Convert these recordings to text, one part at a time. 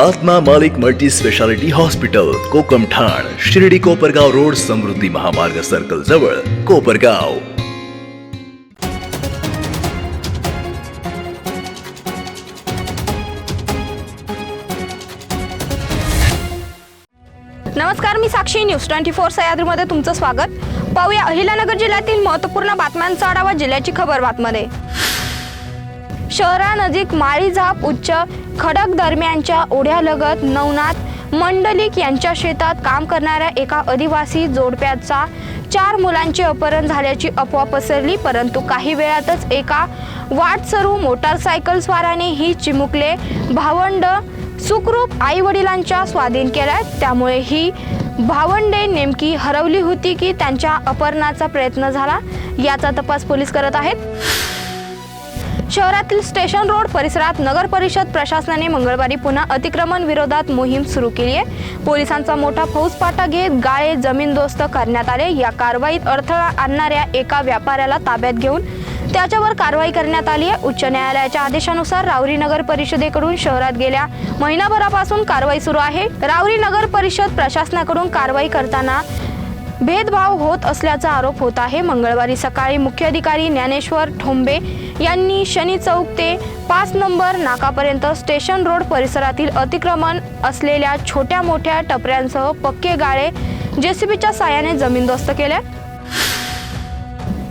आत्मा मालिक multi speciality hospital कोकम ठाण शिर्डी कोपरगाव रोड समृद्धी महामार्ग सर्कल जवळ कोपरगाव. नमस्कार मी साक्षी न्यूज. ट्वेंटी फोर सह्याद्रीमध्ये तुमचं स्वागत. पाहूया अहिल्यानगर जिल्ह्यातील महत्त्वपूर्ण बातम्यांचा आढावा जिल्ह्याची खबर बातमध्ये. शहरानजीक माळीझाप उच्च खडक दरम्यानच्या ओढ्यालगत नवनाथ मंडलिक यांच्या शेतात काम करणाऱ्या एका आदिवासी जोडप्याचा चार मुलांचे अपहरण झाल्याची अफवा पसरली परंतु काही वेळातच एका वाटसरू मोटारसायकलस्वाराने ही चिमुकले भावंड सुखरूप आई वडिलांच्या स्वाधीन केल्या त्यामुळे ही भावंडे नेमकी हरवली होती की त्यांच्या अपहरणाचा प्रयत्न झाला याचा तपास पोलीस करत आहेत. शहरातील स्टेशन रोड परिसरात नगर परिषद प्रशासनाने मंगळवारी पुन्हा अतिक्रमण विरोधात मोहीम सुरू केली आहे. पोलिसांचा मोठा फौजपाटा घेत गाळे जमीनदोस्त करण्यात आले. या कारवाईत अडथळा आणणाऱ्या एका व्यापाऱ्याला ताब्यात घेऊन त्याच्यावर कारवाई करण्यात आली आहे. उच्च न्यायालयाच्या आदेशानुसार रावरी नगर परिषदेकडून शहरात गेल्या महिनाभरापासून कारवाई सुरू आहे. रावरी नगर परिषद प्रशासनाकडून कारवाई करताना भेदभाव होत असल्याचा आरोप होत आहे. मंगळवारी सकाळी मुख्याधिकारी ज्ञानेश्वर ठोंबे यांनी शनी चौक ते पाच नंबर नाकापर्यंत स्टेशन रोड परिसरातील अतिक्रमण असलेल्या छोट्या मोठ्या टपऱ्यांसह पक्के गाळे जेसीबीच्या साहाय्याने जमीनदोस्त केले.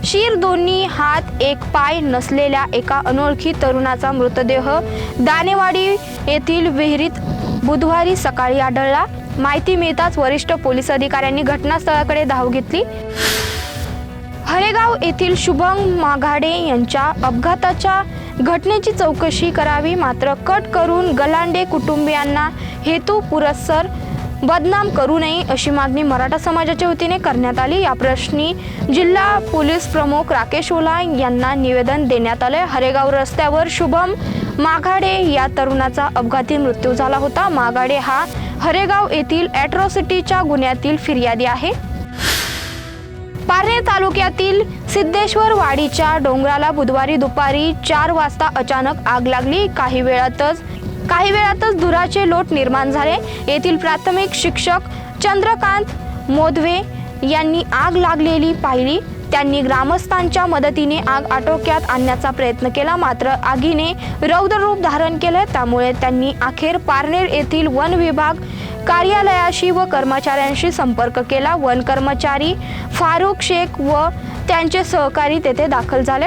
शीर दोन्ही हात एक पाय नसलेल्या एका अनोळखी तरुणाचा मृतदेह दानेवाडी येथील विहिरीत बुधवारी सकाळी आढळला. माहिती मिळताच वरिष्ठ पोलीस अधिकाऱ्यांनी घटनास्थळाकडे धाव घेतली. हरेगाव येथील शुभम माघाडे यांच्या अपघाताच्या घटनेची चौकशी करावी मात्र कट करून गलांडे कुटुंबियांना हेतू पुरस्सर बदनाम करू नये अशी मागणी मराठा समाजाच्या वतीने करण्यात आली. या प्रश्नी जिल्हा पोलीस प्रमुख राकेश ओला यांना निवेदन देण्यात आले हरेगाव रस्त्यावर शुभम माघाडे या तरुणाचा अपघाती मृत्यू झाला होता. माघाडे हा हरेगाव येथील ॲट्रॉसिटीच्या गुन्ह्यातील फिर्यादी आहे. पारनेर तालुक्यातील सिद्धेश्वर वाडीच्या डोंगराला बुधवारी दुपारी चार वाजता अचानक आग लागली. काही वेळातच काही वेळातच धुराचे लोट निर्माण झाले. येथील प्राथमिक शिक्षक चंद्रकांत मोदवे यांनी आग लागलेली पाहिली. त्यांनी ग्रामस्थांच्या मदतीने आग आटोक्यात आणण्याचा प्रयत्न केला. मात्र आगीने रौद्र रूप धारण केलं. त्यामुळे त्यांनी अखेर पारनेर येथील वन विभाग कार्यालयाशी व कर्मचाऱ्यांशी संपर्क केला. वन कर्मचारी फारुख शेख व त्यांचे सहकारी तेथे दाखल झाले.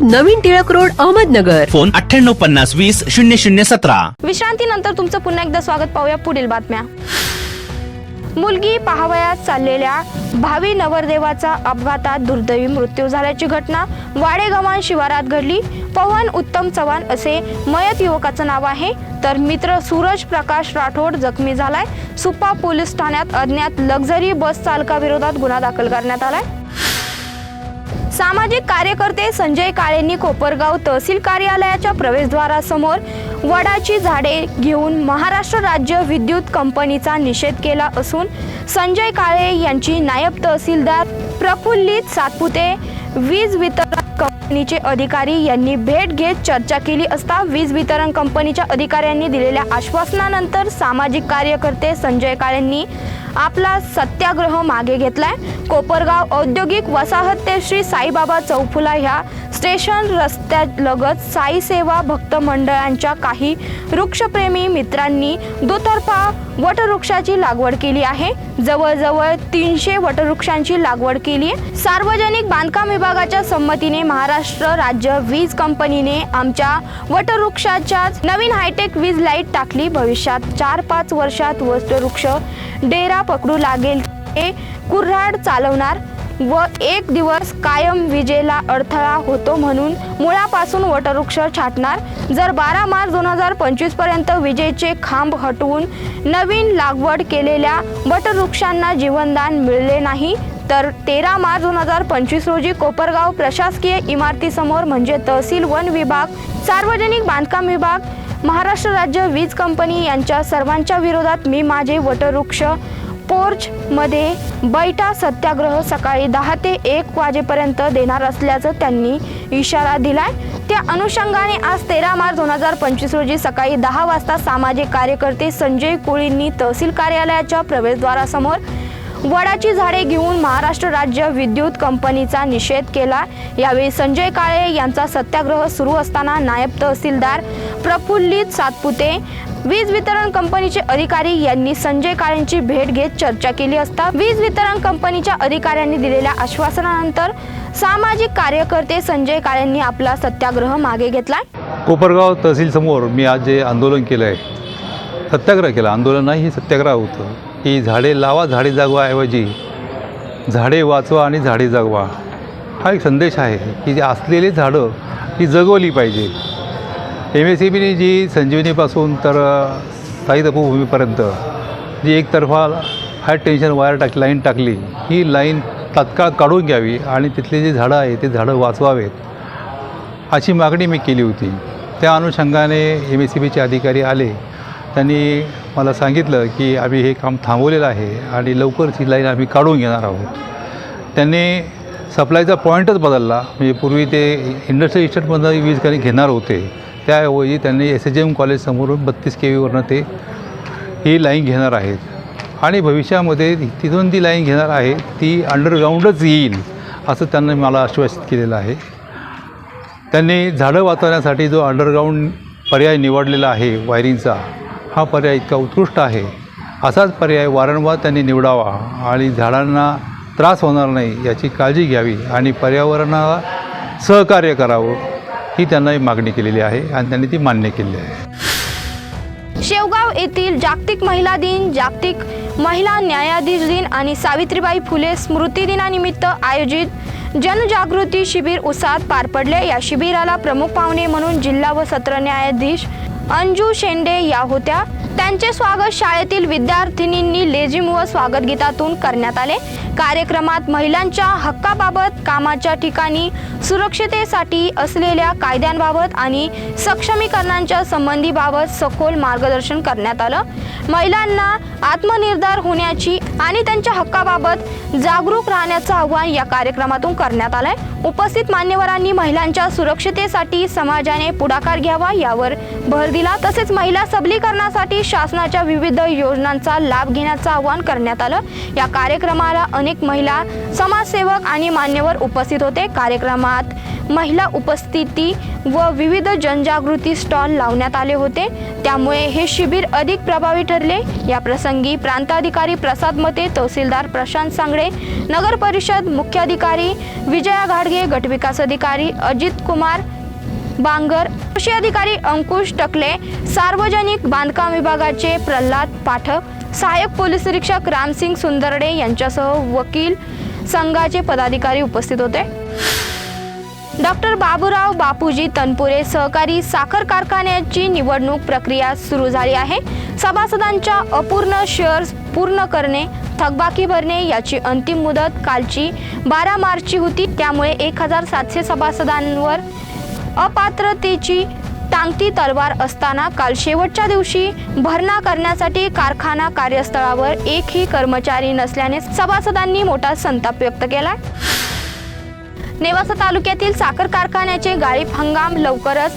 नवीन टिळक रोड अहमदनगर. फोन अठ्ठ्याण्णव पन्नास वीस शून्य शून्य सतरा. विश्रांतीनंतर तुमचं पुन्हा एकदा स्वागत पाहूया पुढील बातम्या. मुलगी पाहावयास चाललेल्या भावी नवरदेवाचा अपघातात दुर्दैवी मृत्यू झाल्याची घटना वाडेगव्हाण शिवारात घडली. पवन उत्तम चव्हाण असे मयत युवकाचं नाव आहे. तर मित्र सूरज प्रकाश राठोड जखमी झालाय. सुप्पा पोलीस ठाण्यात अज्ञात लक्झरी बस चालकाविरोधात गुन्हा दाखल करण्यात आलाय. सामाजिक कार्यकर्ते संजय काळेंनी कोपरगाव तहसील कार्यालयाच्या प्रवेशद्वारासमोर वडाची झाडे घेऊन महाराष्ट्र राज्य विद्युत कंपनीचा निषेध केला असून संजय काळे यांची नायब तहसीलदार प्रफुल्लित सातपुते वीज वितरण कंपनीचे अधिकारी यांनी भेट घेत चर्चा केली असता वीज वितरण कंपनीच्या अधिकाऱ्यांनी दिलेल्या आश्वासनानंतर सामाजिक कार्यकर्ते संजय काळेंनी आपला सत्याग्रह मागे घेतलाय. कोपरगाव औद्योगिक वसाहत ते श्री साईबाबा चौफुला ह्या स्टेशन रस्त्यालगत साई सेवा भक्त मंडळांच्या काही वृक्षप्रेमी मित्रांनी दुतर्फा वटवृक्षाची लागवड केली आहे. जवळजवळ तीनशे वटवृक्षांची लागवड केली आहे. सार्वजनिक बांधकाम विभागाच्या संमतीने महाराष्ट्र राज्य वीज कंपनीने आमच्या वटवृक्षाच्या नवीन हायटेक वीज लाइट टाकली. भविष्यात चार पाच वर्षात वटवृक्ष डेरा पकडू लागेल हे कुऱ्हाड चालवणार व एक दिवस कायम विजेला अडथळा होतो म्हणून मुळापासून वटवृक्ष छाटणार. जर बारा मार्च दोन हजार पंचवीसपर्यंत विजेचे खांब हटवून नवीन लागवड केलेल्या वटवृक्षांना जीवनदान मिळले नाही तर तेरा मार्च दोन हजार पंचवीस रोजी कोपरगाव प्रशासकीय इमारतीसमोर म्हणजे तहसील वन विभाग सार्वजनिक बांधकाम विभाग महाराष्ट्र राज्य वीज कंपनी यांच्या सर्वांच्या विरोधात मी माझे वटवृक्ष पोर्चमध्ये बैठा सत्याग्रह सकाळी दहा ते एक वाजेपर्यंत देणार असल्याचं त्यांनी इशारा दिलाय. त्या अनुषंगाने आज तेरा मार्च दोन हजार पंचवीस रोजी सकाळी दहा वाजता सामाजिक कार्यकर्ते संजय कोळींनी तहसील कार्यालयाच्या प्रवेशद्वारासमोर वडाची झाडे घेऊन महाराष्ट्र राज्य विद्युत कंपनीचा निषेध केला. यावेळी संजय काळे यांचा सत्याग्रह सुरू असताना नायब तहसीलदार प्रफुल्लित सातपुते वीज वितरण कंपनीचे अधिकारी यांनी संजय काळेंची भेट घेत चर्चा केली असता वीज वितरण कंपनीच्या अधिकाऱ्यांनी दिलेल्या आश्वासनानंतर सामाजिक कार्यकर्ते संजय काळेंनी आपला सत्याग्रह मागे घेतला कोपरगाव तहसीलसमोर मी आज जे आंदोलन केलं आहे सत्याग्रह केला. आंदोलन नाही हे सत्याग्रह होतं. की झाडे लावा झाडे जगवाऐवजी झाडे वाचवा आणि झाडे जगवा. हा एक संदेश आहे की जे असलेली झाडं ही जगवली पाहिजे. एम एस सी बीने जी संजीवनीपासून तर साई तपोभूमीपर्यंत जी एकतर्फा हाय टेन्शन वायर टाक लाईन टाकली ही लाईन तात्काळ काढून घ्यावी आणि तिथले जे झाडं आहे ते झाडं वाचवावेत अशी मागणी मी केली होती. त्या अनुषंगाने एम एस सी बीचे अधिकारी आले. त्यांनी मला सांगितलं की आम्ही हे काम थांबवलेलं आहे आणि लवकरच ही लाईन आम्ही काढून घेणार आहोत. त्यांनी सप्लायचा पॉईंटच बदलला. म्हणजे पूर्वी ते इंडस्ट्रियल इस्टेटमधनं वीज काही घेणार होते. त्याऐवजी त्यांनी एस एच एम कॉलेजसमोरून बत्तीस के व्हीवरनं ते ही लाईन घेणार आहेत. आणि भविष्यामध्ये तिथून ती लाईन घेणार आहे ती अंडरग्राऊंडच येईल असं त्यांनी मला आश्वासित केलेलं आहे. त्यांनी झाडं वाचवण्यासाठी जो अंडरग्राऊंड पर्याय निवडलेला आहे वायरिंगचा हा पर्याय इतका उत्कृष्ट आहे. असाच पर्याय वारंवार त्यांनी निवडावा आणि झाडांना त्रास होणार नाही याची काळजी घ्यावी आणि पर्यावरणाला सहकार्य करावं. ही त्यांना मागणी केलेली आहे आणि त्यांनी ती मान्य केली आहे. शेवगाव येथील जागतिक महिला दिन जागतिक महिला न्यायाधीश दिन आणि सावित्रीबाई फुले स्मृती दिनानिमित्त आयोजित जनजागृती शिबिर उसात पार पडले. या शिबिराला प्रमुख पाहुणे म्हणून जिल्हा व सत्र न्यायाधीश अंजू शेंडे या होत्या. त्यांचे स्वागत शाळेतील विद्यार्थिनींनी लेझिम व स्वागत गीतातून करण्यात आले. कार्यक्रमात महिलांच्या हक्काबाबत कामाच्या ठिकाणी सुरक्षितेसाठी असलेल्या कायद्यांबाबत आणि सक्षमीकरणांच्या संबंधीबाबत सखोल मार्गदर्शन करण्यात आलं. महिलांना आत्मनिर्धार होण्याची आणि त्यांच्या हक्काबाबत जागरूक राहण्याचं आवाहन या कार्यक्रमातून करण्यात आलंय. उपस्थित मान्यवरांनी महिलांच्या सुरक्षितेसाठी समाजाने पुढाकार घ्यावा यावर भर दिला. तसेच महिला सबलीकरणासाठी शासनाच्या विविध योजनांचा लाभ घेण्याचं आवाहन करण्यात आलं. या कार्यक्रमाला अनेक महिला समाजसेवक आणि मान्यवर उपस्थित होते. कार्यक्रमात महिला उपस्थिती व विविध जनजागृती स्टॉल लावण्यात आले होते. त्यामुळे हे शिबिर अधिक प्रभावी ठरले. या प्रसंगी प्रांताधिकारी प्रसाद मते तहसीलदार प्रशांत सांगळे नगर परिषद मुख्याधिकारी विजया घाडगे गटविकास अधिकारी अजित कुमार बांगर कृषी अधिकारी अंकुश टकले सार्वजनिक बांधकाम विभागाचे प्रल्हाद पाठक सहाय्यक पोलीस निरीक्षक रामसिंग सुंदरडे यांच्यासह वकील संघाचे पदाधिकारी उपस्थित होते. डॉक्टर बाबूराव बापूजी तनपुरे सहकारी साखर कारखान्याची निवडणूक प्रक्रिया सुरू झाली आहे. सभासदांच्या अपूर्ण शेअर्स पूर्ण करणे थकबाकी भरणे याची अंतिम मुदत कालची बारा मार्चची होती. त्यामुळे एक हजार सातशे सभासदांवर अपात्रतेची टांगती तलवार असताना काल शेवटच्या दिवशी भरणा करण्यासाठी कारखाना कार्यस्थळावर एकही कर्मचारी नसल्याने सभासदांनी मोठा संताप व्यक्त केला नेवासा तालुक्यातील साखर कारखान्याचे गाळीप हंगाम लवकरच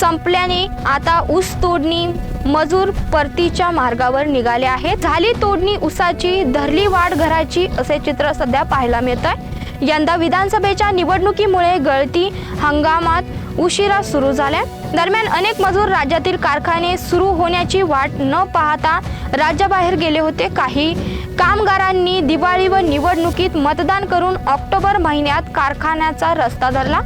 संपल्याने आता ऊस तोडणी मजूर परतीच्या मार्गावर निघाले आहेत. झाली तोडणी उसाची धरली वाढ घराची असे चित्र सध्या पाहायला मिळत आहे यंदा विधानसभेच्या निवडणुकीमुळे गळती हंगामात उशिरा सुरू झाल्या. दरम्यान अनेक मजूर राज्यातील कारखाने सुरू होण्याची वाट न पाहता राज्याबाहेर गेले होते. काही कामगारांनी दिवाळी व निवडणुकीत मतदान करून ऑक्टोबर महिन्यात कारखान्याचा रस्ता धरला.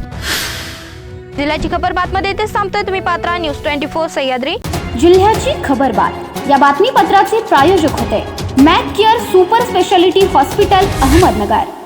जिल्ह्याची खबर बातमध्ये इथेच थांबतोय तुम्ही Patra news twenty four Sahyadri. जिल्ह्याची खबरबात या बातमीपत्राचे प्रायोजक होते Mac care super speciality hospital Ahmednagar.